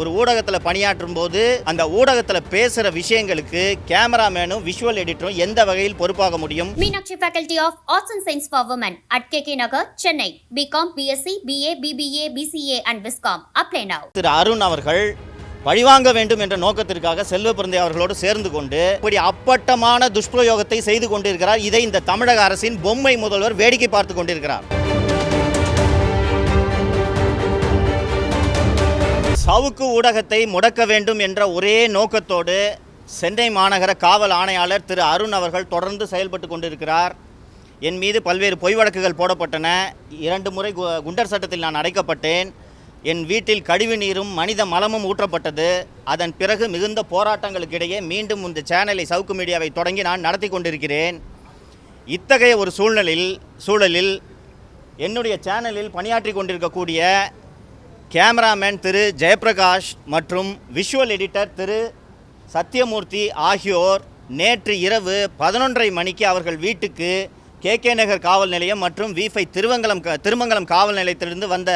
ஒரு ஊடகத்தில் பணியாற்றும் போது அந்த ஊடகத்தில் பேசுகிற விஷயங்களுக்கு கேமராமேனும் விஷுவல் எடிட்டரும் எந்த வகையில் பொறுப்பாக முடியும் Meenakshi Faculty of Arts and Science for Women at KK Nagar, Chennai. BCom, BSc, BA, BBA, BCA and Viscom. Apply now. திரு அருண் அவர்கள் பழிவாங்க வேண்டும் என்ற நோக்கத்திற்காக செல்வ பிறந்தை அவர்களோடு சேர்ந்து கொண்டு இப்படி அப்பட்டமான துஷ்பிரயோகத்தை செய்து கொண்டிருக்கிறார் இதை இந்த தமிழக அரசின் பொம்மை முதல்வர் வேடிக்கை பார்த்து கொண்டிருக்கிறார் சவுக்கு ஊடகத்தை முடக்க வேண்டும் என்ற ஒரே நோக்கத்தோடு சென்னை மாநகர காவல் ஆணையாளர் திரு அருண் அவர்கள் தொடர்ந்து செயல்பட்டு கொண்டிருக்கிறார். என் மீது பல்வேறு பொய் வழக்குகள் போடப்பட்டன. இரண்டு முறை கு- குண்டர் சட்டத்தில் நான் அடைக்கப்பட்டேன். என் வீட்டில் கழிவு நீரும் மனித மலமும் ஊற்றப்பட்டது. அதன் பிறகு மிகுந்த போராட்டங்களுக்கிடையே மீண்டும் இந்த சேனலை சவுக்கு மீடியாவை தொடங்கி நான் நடத்தி கொண்டிருக்கிறேன். இத்தகைய ஒரு சூழ்நிலையில் சூழலில் என்னுடைய சேனலில் பணியாற்றி கொண்டிருக்கக்கூடிய கேமராமேன் திரு ஜெயபிரகாஷ் மற்றும் விஷுவல் எடிட்டர் திரு சத்யமூர்த்தி ஆகியோர் நேற்று இரவு பதினொன்றரை மணிக்கு அவர்கள் வீட்டுக்கு கே கே நகர் காவல் நிலையம் மற்றும் விஃபை திருவங்கலம் திருமங்கலம் காவல் நிலையத்திலிருந்து வந்த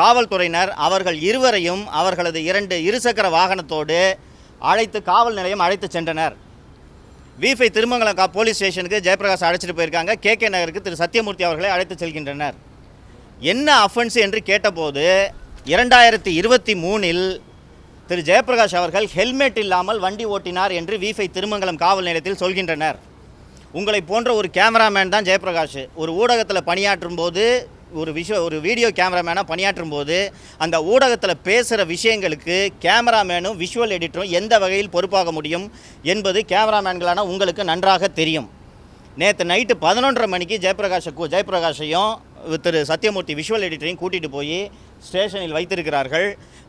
காவல்துறையினர் அவர்கள் இருவரையும் அவர்களது இரண்டு இருசக்கர வாகனத்தோடு அழைத்து காவல் நிலையம் அழைத்து சென்றனர். விஃபை திருமங்கலம் கா போலீஸ் ஸ்டேஷனுக்கு ஜெயபிரகாஷ் அழைச்சிட்டு போயிருக்காங்க. கே கே நகருக்கு திரு சத்யமூர்த்தி அவர்களை அழைத்து செல்கின்றனர். என்ன அஃபென்ஸ் என்று கேட்டபோது இரண்டாயிரத்தி இருபத்தி மூணில் திரு ஜெயபிரகாஷ் அவர்கள் ஹெல்மெட் இல்லாமல் வண்டி ஓட்டினார் என்று விஃபை திருமங்கலம் காவல் நிலையத்தில் சொல்கின்றனர். உங்களை போன்ற ஒரு கேமராமேன் தான் ஜெயபிரகாஷ் ஒரு ஊடகத்தில் பணியாற்றும் போது ஒரு விஷயம் ஒரு வீடியோ கேமராமேனாக பணியாற்றும் போது அந்த ஊடகத்தில் பேசுகிற விஷயங்களுக்கு கேமராமேனும் விஷுவல் எடிட்டரும் எந்த வகையில் பொறுப்பாக முடியும் என்பது கேமராமேன்களான உங்களுக்கு நன்றாக தெரியும். நேற்று நைட்டு பதினொன்றரை மணிக்கு ஜெயபிரகாஷை ஜெயபிரகாஷையும் திரு சத்யமூர்த்தி விஷுவல் எடிட்டரையும் கூட்டிகிட்டு போய் ஸ்டேஷனில் வைத்திருக்கிறார்கள்.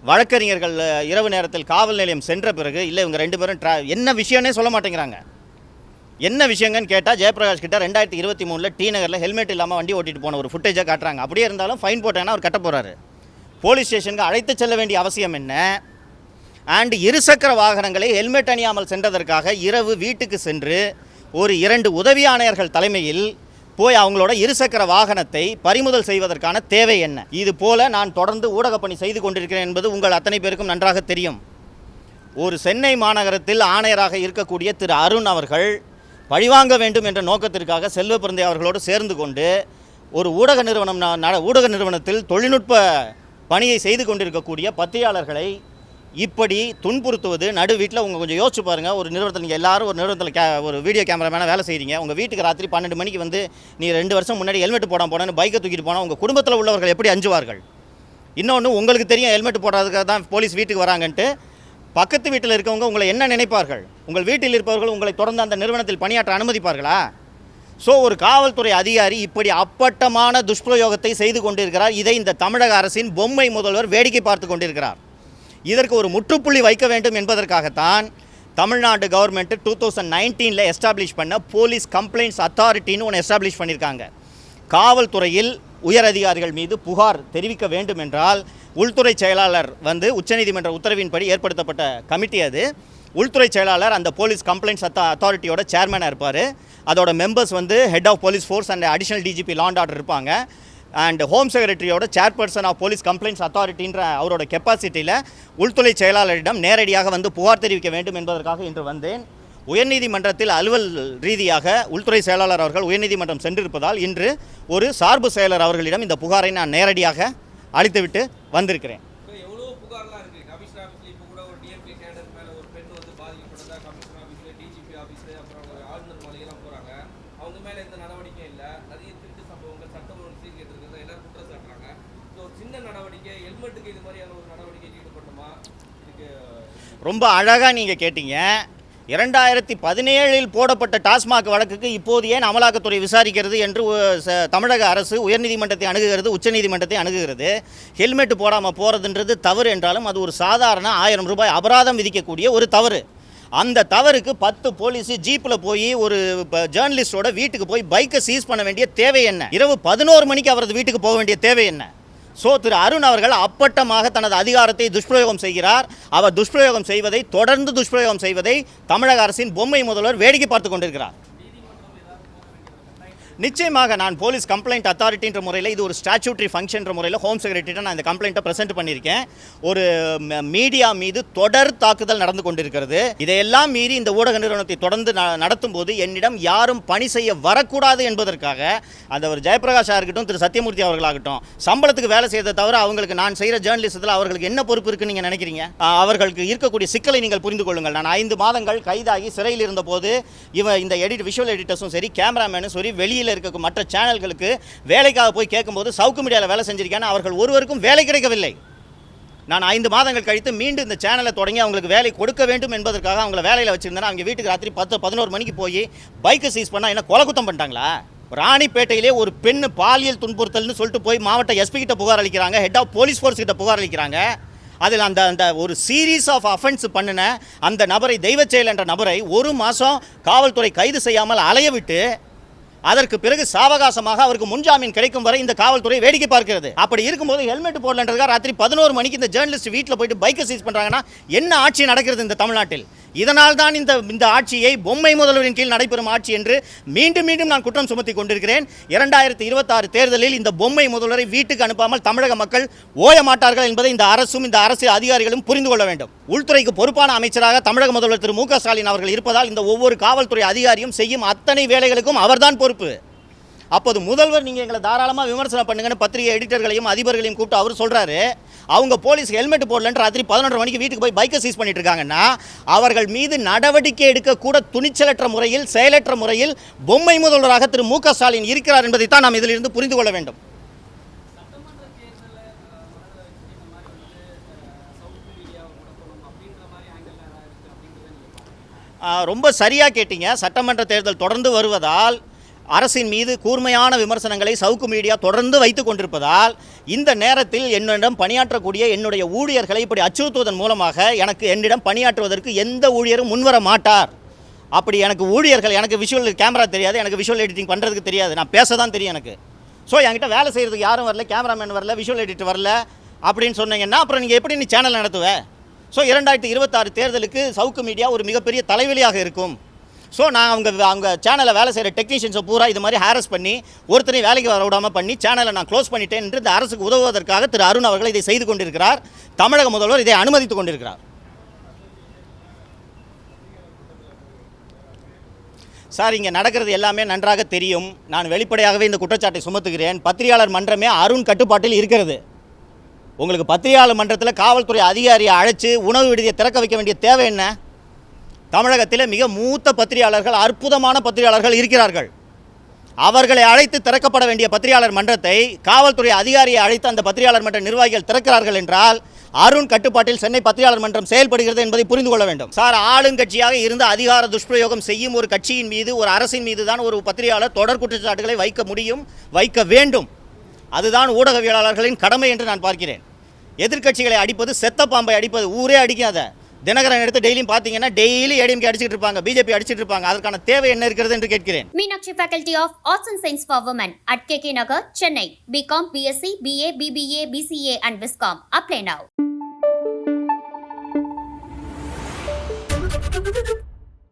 வழக்கறிஞர்கள் இரவு நேரத்தில் காவல் நிலையம் சென்ற பிறகு இல்லை இவங்க ரெண்டு பேரும் ட்ரா என்ன விஷயம்னே சொல்ல மாட்டேங்கிறாங்க. என்ன விஷயங்கன்னு கேட்டால் ஜெயபிரகாஷ் கிட்ட ரெண்டாயிரத்தி இருபத்தி மூணில் டி நகரில் ஹெல்மெட் இல்லாமல் வண்டி ஓட்டிட்டு போன ஒரு ஃபுட்டேஜை காட்டுறாங்க. அப்படியே இருந்தாலும் ஃபைன் போட்டாங்கன்னா அவர் கட்ட போகிறாரு போலீஸ் ஸ்டேஷனுக்கு அழைத்து செல்ல வேண்டிய அவசியம் என்ன? அண்டு இருசக்கர வாகனங்களை ஹெல்மெட் அணியாமல் சென்றதற்காக இரவு வீட்டுக்கு சென்று ஒரு இரண்டு உதவி ஆணையர்கள் தலைமையில் போய் அவங்களோட இருசக்கர வாகனத்தை பறிமுதல் செய்வதற்கான தேவை என்ன? இது போல நான் தொடர்ந்து ஊடகப் பணி செய்து கொண்டிருக்கிறேன் என்பது உங்கள் அத்தனை பேருக்கும் நன்றாக தெரியும். ஒரு சென்னை மாநகரத்தில் ஆணையராக இருக்கக்கூடிய திரு அருண் அவர்கள் பழிவாங்க வேண்டும் என்ற நோக்கத்திற்காக செல்வ பிறந்தை அவர்களோடு சேர்ந்து கொண்டு ஒரு ஊடக நிறுவனம் நட- ஊடக நிறுவனத்தில் தொழில்நுட்ப பணியை செய்து கொண்டிருக்கக்கூடிய பத்திரிகையாளர்களை இப்படி துன்புறுத்துவது நடு வீட்டில் உங்கள் கொஞ்சம் யோசிச்சு பாருங்கள் ஒரு நிறுவனத்தில் நீங்கள் எல்லாரும் ஒரு நிறுவனத்தில் கே ஒரு வீடியோ கேமராமேனாக வேலை செய்கிறீங்க உங்கள் வீட்டுக்கு ராத்திரி பன்னெண்டு மணிக்கு வந்து நீ ரெண்டு வருஷம் முன்னாடி ஹெல்மெட் போடாம போனேன்னு பைக்கை தூக்கிட்டு போனால் உங்கள் குடும்பத்தில் உள்ளவர்கள் எப்படி அஞ்சுவார்கள்? இன்னொன்று உங்களுக்கு தெரியும் ஹெல்மெட் போடாததுக்காக தான் போலீஸ் வீட்டுக்கு வராங்கன்ட்டு. பக்கத்து வீட்டில் இருக்கவங்க உங்களை என்ன நினைப்பார்கள்? உங்கள் வீட்டில் இருப்பவர்கள் உங்களை தொடர்ந்து அந்த நிறுவனத்தில் பணியாற்ற அனுமதிப்பார்களா? ஸோ ஒரு காவல்துறை அதிகாரி இப்படி அப்பட்டமான துஷ்பிரயோகத்தை செய்து கொண்டிருக்கிறார். இதை இந்த தமிழக அரசின் பொம்மை முதல்வர் வேடிக்கை பார்த்து கொண்டிருக்கிறார். இதற்கு ஒரு முற்றுப்புள்ளி வைக்க வேண்டும் என்பதற்காகத்தான் தமிழ்நாடு கவர்மெண்ட் டூ தௌசண்ட் நைன்டீனில் எஸ்டாப்ளிஷ் பண்ண போலீஸ் கம்ப்ளைண்ட்ஸ் அத்தாரிட்டின்னு ஒன்று எஸ்டாப்ளிஷ் பண்ணியிருக்காங்க காவல்துறையில் உயர் அதிகாரிகள் மீது புகார் தெரிவிக்க வேண்டும் என்றால் உள்துறை செயலாளர் வந்து உச்சநீதிமன்ற உத்தரவின்படி ஏற்படுத்தப்பட்ட கமிட்டி அது. உள்துறை செயலாளர் அந்த போலீஸ் கம்ப்ளைண்ட்ஸ் அத்தா அத்தாரிட்டியோட சேர்மனாக இருப்பார். அதோட மெம்பர்ஸ் வந்து head of police force and additional DGP land order இருப்பாங்க. அண்ட் ஹோம் செக்ரட்டரியோட சேர்பர்சன் ஆஃப் போலீஸ் கம்ப்ளைண்ட்ஸ் அத்தாரிட்டின்ற அவரோட கெப்பாசிட்டியில் உள்துறை செயலாளரிடம் நேரடியாக வந்து புகார் தெரிவிக்க வேண்டும் என்பதற்காக இன்று வந்தேன். உயர்நீதிமன்றத்தில் அலுவல் ரீதியாக உள்துறை செயலாளர் அவர்கள் உயர்நீதிமன்றம் சென்றிருப்பதால் இன்று ஒரு சார்பு செயலர் அவர்களிடம் இந்த புகாரை நான் நேரடியாக அளித்துவிட்டு வந்திருக்கிறேன். டிஜிபி அப்புறம் ஆளுநர் போறாங்க. அவங்க மேலே எந்த நடவடிக்கையும் இல்லை. நிறைய திருட்டு சம்பவங்கள் சட்டம் ஒழுங்கு சீர்கேட்டு இருக்கிறத எல்லாரும் குற்றம் சாட்டுறாங்க. ஸோ சின்ன நடவடிக்கை ஹெல்மெட்டுக்கு இது மாதிரியான ஒரு நடவடிக்கைக்கு ஈடுபடணுமா? இதுக்கு ரொம்ப அழகாக நீங்கள் கேட்டீங்க. இரண்டாயிரத்தி பதினேழில் போடப்பட்ட டாஸ்மாக் வழக்குக்கு இப்போது ஏன் அமலாக்கத்துறை விசாரிக்கிறது என்று தமிழக அரசு உயர்நீதிமன்றத்தை அணுகுகிறது உச்சநீதிமன்றத்தை அணுகுகிறது. ஹெல்மெட் போடாமல் போகிறதுன்றது தவறு என்றாலும் அது ஒரு சாதாரண ஆயிரம் ரூபாய் அபராதம் விதிக்கக்கூடிய ஒரு தவறு. அந்த தவறுக்கு பத்து போலீஸ் ஜீப்பில் போய் ஒரு ஜேர்னலிஸ்டோட வீட்டுக்கு போய் பைக்கை சீஸ் பண்ண வேண்டிய தேவை என்ன? இரவு பதினோரு மணிக்கு அவரது வீட்டுக்கு போக வேண்டிய தேவை என்ன? ஸோ திரு அருண் அவர்கள் அப்பட்டமாக தனது அதிகாரத்தை துஷ்பிரயோகம் செய்கிறார். அவர் துஷ்பிரயோகம் செய்வதை தொடர்ந்து துஷ்பிரயோகம் செய்வதை தமிழக அரசின் பொம்மை முதல்வர் வேடிக்கை பார்த்து கொண்டிருக்கிறார். நிச்சயமாக நான் போலீஸ் கம்ப்ளைண்ட் அத்தாரிட்டின்ற முறையில் இது ஒரு ஸ்டாச்சுட்டரி ஃபங்க்ஷன்ற முறையில் ஹோம் செக்ரட்டரிட்ட நான் இந்த கம்ப்ளைண்ட்டை ப்ரெசென்ட் பண்ணியிருக்கேன். ஒரு ம- மீடியா மீது தொடர் தாக்குதல் நடந்து கொண்டிருக்கிறது. இதையெல்லாம் மீறி இந்த ஊடக நிறுவனத்தை தொடர்ந்து நடத்தும் போது என்னிடம் யாரும் பணி செய்ய வரக்கூடாது என்பதற்காக அந்த ஒரு ஜெயபிரகாஷாக இருக்கட்டும் திரு சத்யமூர்த்தி அவர்களாகட்டும் சம்பளத்துக்கு வேலை செய்யறதை தவிர அவங்களுக்கு நான் செய்கிற ஜேர்னலிசத்தில் அவர்களுக்கு என்ன பொறுப்பு இருக்குன்னு நீங்கள் நினைக்கிறீங்க? அவர்களுக்கு இருக்கக்கூடிய சிக்கலை நீங்கள் புரிந்து கொள்ளுங்கள். நான் ஐந்து மாதங்கள் கைதாகி சிறையில் இருந்தபோது இவன் இந்த எடிட் விஷுவல் எடிட்டர்ஸும் சரி கேமராமேனும் சரி வெளியில் இருக்க மற்ற சேனல்களுக்கு வேலைக்காக போய் கேட்கும்போது சவுக்கு மீடியாவில் வேலை செஞ்சிருக்கேன்னு அவர்கள் ஒருவருக்கும் வேலை கிடைக்கவில்லை. நான் ஐந்து மாதங்கள் கழித்து மீண்டும் இந்த சேனலை தொடங்கி அவங்களுக்கு வேலை கொடுக்க வேண்டும் என்பதற்காக அவங்கள வேலையில் வச்சிருந்தேன் அவங்க வீட்டுக்கு ராத்திரி பத்து பதினோரு மணிக்கு போய் பைக்கை சீஸ் பண்ணால் என்ன கொலை குத்தம் பண்ணிட்டாங்களா? ராணிப்பேட்டையிலே ஒரு பெண் பாலியல் துன்புறுத்தல்னு சொல்லிட்டு போய் மாவட்ட எஸ்பி கிட்ட புகார் அளிக்கிறாங்க ஹெட் ஆஃப் போலீஸ் ஃபோர்ஸ் கிட்ட புகார் அளிக்கிறாங்க. அதில் அந்த அந்த ஒரு சீரீஸ் ஆஃப் அஃபென்ஸ் பண்ணின அந்த நபரை தெய்வச்செயல் என்ற நபரை ஒரு மாதம் காவல்துறை கைது செய்யாமல் அலைய விட்டு அதற்கு பிறகு சாவகாசமாக அவருக்கு முன்ஜாமீன் கிடைக்கும் வரை இந்த காவல்துறை வேடிக்கை பார்க்கிறது. அப்படி இருக்கும்போது ஹெல்மெட் போடலன்றதுக்காக ராத்திரி பதினோரு மணிக்கு இந்த ஜேர்னலிஸ்ட் வீட்டில் போயிட்டு பைக்கை சீஸ் பண்ணுறாங்கன்னா என்ன ஆட்சி நடக்கிறது இந்த தமிழ்நாட்டில்? இதனால் தான் இந்த இந்த ஆட்சியை பொம்மை முதல்வரின் கீழ் நடைபெறும் ஆட்சி என்று மீண்டும் மீண்டும் நான் குற்றம் சுமத்தி கொண்டிருக்கிறேன் இரண்டாயிரத்தி இருபத்தாறு தேர்தலில் இந்த பொம்மை முதல்வரை வீட்டுக்கு அனுப்பாமல் தமிழக மக்கள் ஓய மாட்டார்கள் என்பதை இந்த அரசும் இந்த அரசு அதிகாரிகளும் புரிந்து கொள்ள வேண்டும். உள்துறைக்கு பொறுப்பான அமைச்சராக தமிழக முதல்வர் திரு மு க ஸ்டாலின் அவர்கள் இருப்பதால் இந்த ஒவ்வொரு காவல்துறை அதிகாரியும் செய்யும் அத்தனை வேலைகளுக்கும் அவர்தான் பொறுப்பு. அப்போது முதல்வர் நீங்கள் எங்களை தாராளமாக விமர்சனம் பண்ணுங்கன்னு பத்திரிகை எடிட்டர்களையும் அதிபர்களையும் கூப்பிட்டு அவர் சொல்கிறாரு அவங்க போலீஸ் ஹெல்மெட் போடலன்ற ராத்திரி பதினொன்று மணிக்கு வீட்டுக்கு போய் பைக்கை சீஸ் பண்ணிட்டு இருக்காங்கன்னா அவர்கள் மீது நடவடிக்கை எடுக்கக்கூட துணிச்சலற்ற முறையில் செயலற்ற முறையில் பொம்மை முதல்வராக திரு மு ஸ்டாலின் இருக்கிறார் என்பதைத்தான் நாம் இதிலிருந்து புரிந்து கொள்ள வேண்டும். ரொம்ப சரியாக கேட்டீங்க. சட்டமன்ற தேர்தல் தொடர்ந்து வருவதால் அரசின் மீது கூர்மையான விமர்சனங்களை சவுக்கு மீடியா தொடர்ந்து வைத்துக் கொண்டிருப்பதால் இந்த நேரத்தில் என்னிடம் பணியாற்றக்கூடிய என்னுடைய ஊழியர்களை இப்படி அச்சுறுத்துவதன் மூலமாக எனக்கு என்னிடம் பணியாற்றுவதற்கு எந்த ஊழியரும் முன்வர மாட்டார். அப்படி எனக்கு ஊழியர்கள் எனக்கு விஷுவல் கேமரா தெரியாது எனக்கு விஷுவல் எடிட்டிங் பண்ணுறதுக்கு தெரியாது. நான் பேச தான் தெரியும் எனக்கு. ஸோ என்கிட்ட வேலை செய்கிறதுக்கு யாரும் வரல கேமராமேன் வரல விஷுவல் எடிட்டர் வரல அப்படின்னு சொன்னீங்கன்னா அப்புறம் நீங்கள் எப்படி நீ சேனல் நடத்துவ? ஸோ இரண்டாயிரத்தி இருபத்தாறு தேர்தலுக்கு சவுக்கு மீடியா ஒரு மிகப்பெரிய தலைவலியாக இருக்கும். ஸோ நான் அவங்க அவங்க சேனலை வேலை செய்கிற டெக்னீஷியன்ஸை பூரா இது மாதிரி ஹாரஸ் பண்ணி ஒருத்தரையும் வேலைக்கு வர விடாமல் பண்ணி சேனலை நான் க்ளோஸ் பண்ணிட்டேன் என்று இந்த அரசுக்கு உதவுவதற்காக திரு அருண் அவர்கள் இதை செய்து கொண்டிருக்கிறார். தமிழக முதல்வர் இதை அனுமதித்துக் கொண்டிருக்கிறார். சார் இங்கே நடக்கிறது எல்லாமே நன்றாக தெரியும். நான் வெளிப்படையாகவே இந்த குற்றச்சாட்டை சுமத்துகிறேன். பத்திரிகையாளர் மன்றமே அருண் கட்டுப்பாட்டில் இருக்கிறது. உங்களுக்கு பத்திரிகையாளர் மன்றத்தில் காவல்துறை அதிகாரியை அழைச்சி உணவு விடுதியை திறக்க வைக்க வேண்டிய தேவை என்ன? தமிழகத்தில் மிக மூத்த பத்திரிகையாளர்கள் அற்புதமான பத்திரிகையாளர்கள் இருக்கிறார்கள். அவர்களை அழைத்து திறக்கப்பட வேண்டிய பத்திரிகையாளர் மன்றத்தை காவல்துறை அதிகாரியை அழைத்து அந்த பத்திரிகையாளர் மன்ற நிர்வாகிகள் திறக்கிறார்கள் என்றால் அருண் கட்டுப்பாட்டில் சென்னை பத்திரிகையாளர் மன்றம் செயல்படுகிறது என்பதை புரிந்து கொள்ள வேண்டும். சார் ஆளுங்கட்சியாக இருந்து அதிகார துஷ்பிரயோகம் செய்யும் ஒரு கட்சியின் மீது ஒரு அரசின் மீது தான் ஒரு பத்திரிகையாளர் தொடர் குற்றச்சாட்டுகளை வைக்க முடியும் வைக்க வேண்டும். அதுதான் ஊடகவியலாளர்களின் கடமை என்று நான் பார்க்கிறேன். எதிர்க்கட்சிகளை அடிப்பது செத்த பாம்பை அடிப்பது ஊரே அடிக்காத. தினகரன் எடுத்து டெய்லியும் பார்த்தீங்கன்னா டெய்லி ஏடிஎம்கே அடிச்சிட்டு இருப்பாங்க. பிஜேபி அடிச்சிட்டு இருப்பாங்க. அதற்கான தேவை என்ன இருக்கிறது என்று கேட்கிறேன். Meenakshi faculty of arts and science for women at K K Nagar Chennai BCom BSc BA BBA BCA and viscom apply now